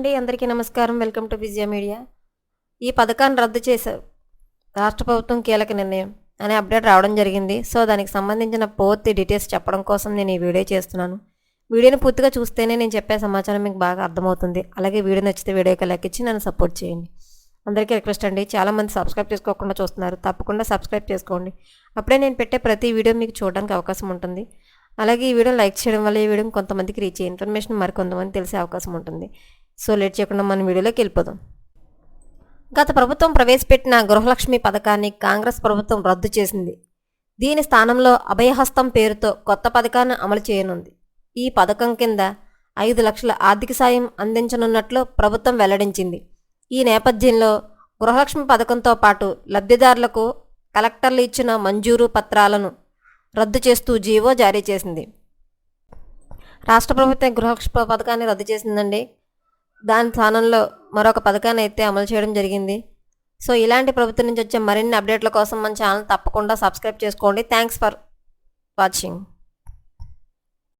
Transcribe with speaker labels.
Speaker 1: అండి అందరికీ నమస్కారం. Welcome to Vijaya media. ఈ పథకాన్ని రద్దు చేశారు రాష్ట్ర ప్రభుత్వం కీలక నిర్ణయం అనే అప్డేట్ రావడం జరిగింది. సో దానికి సంబంధించిన పూర్తి డీటెయిల్స్ చెప్పడం కోసం నేను ఈ వీడియో చేస్తున్నాను. వీడియోని పూర్తిగా చూస్తేనే నేను చెప్పే సమాచారం మీకు బాగా అర్థమవుతుంది. అలాగే వీడియో నచ్చితే వీడియోకి లైక్ ఇచ్చి నన్ను సపోర్ట్ చేయండి. అందరికీ రిక్వెస్ట్ అండి చాలామంది సబ్స్క్రైబ్ చేసుకోకుండా చూస్తున్నారు. తప్పకుండా సబ్స్క్రైబ్ చేసుకోండి. అప్పుడే నేను పెట్టే ప్రతి వీడియో మీకు చూడడానికి అవకాశం ఉంటుంది. అలాగే ఈ వీడియో లైక్ చేయడం వల్ల ఈ వీడియో కొంతమందికి రీచ్ అయ్యే ఇన్ఫర్మేషన్ మరి కొంతమంది తెలిసే అవకాశం ఉంటుంది. సో లేట్ చేయకుండా మన వీడియోలోకి వెళ్ళిపోదాం. గత ప్రభుత్వం ప్రవేశపెట్టిన గృహలక్ష్మి పథకాన్ని కాంగ్రెస్ ప్రభుత్వం రద్దు చేసింది. దీని స్థానంలో అభయహస్తం పేరుతో కొత్త పథకాన్ని అమలు చేయనుంది. ఈ పథకం కింద ఐదు లక్షల ఆర్థిక సాయం అందించనున్నట్లు ప్రభుత్వం వెల్లడించింది. ఈ నేపథ్యంలో గృహలక్ష్మి పథకంతో పాటు లబ్ధిదారులకు కలెక్టర్లు ఇచ్చిన మంజూరు పత్రాలను రద్దు చేస్తూ జీవో జారీ చేసింది. రాష్ట్ర ప్రభుత్వం గృహలక్ష్మి పథకాన్ని రద్దు చేసిందండి. దాని స్థానంలో మరొక పథకాన్ని అయితే అమలు చేయడం జరిగింది. సో ఇలాంటి ప్రభుత్వం నుంచి వచ్చే మరిన్ని అప్డేట్ల కోసం మన ఛానల్ తప్పకుండా సబ్స్క్రైబ్ చేసుకోండి. Thanks for watching.